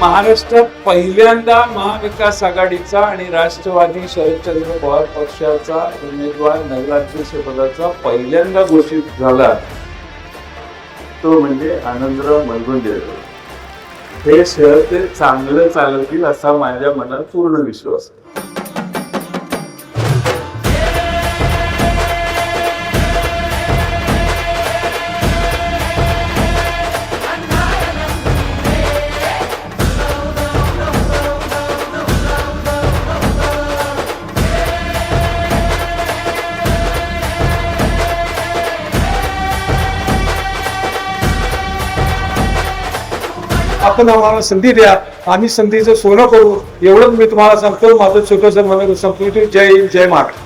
महाराष्ट्रात पहिल्यांदा महाविकास आघाडीचा आणि राष्ट्रवादी शरदचंद्र पवार पक्षाचा उमेदवार नगराध्यक्षपदाचा पहिल्यांदा घोषित झाला. तो म्हणजे आनंदराव मलगुंडे हे शहर ते चांगलं चालवतील असा माझ्या मनात पूर्ण विश्वास आहे. आपण आम्हाला संधी द्या. आम्ही संधीचं सोनं करू. एवढंच मी तुम्हाला सांगतो. माझं छोटंसं म्हणून संपतो जय हिंद, जय महाराष्ट्र.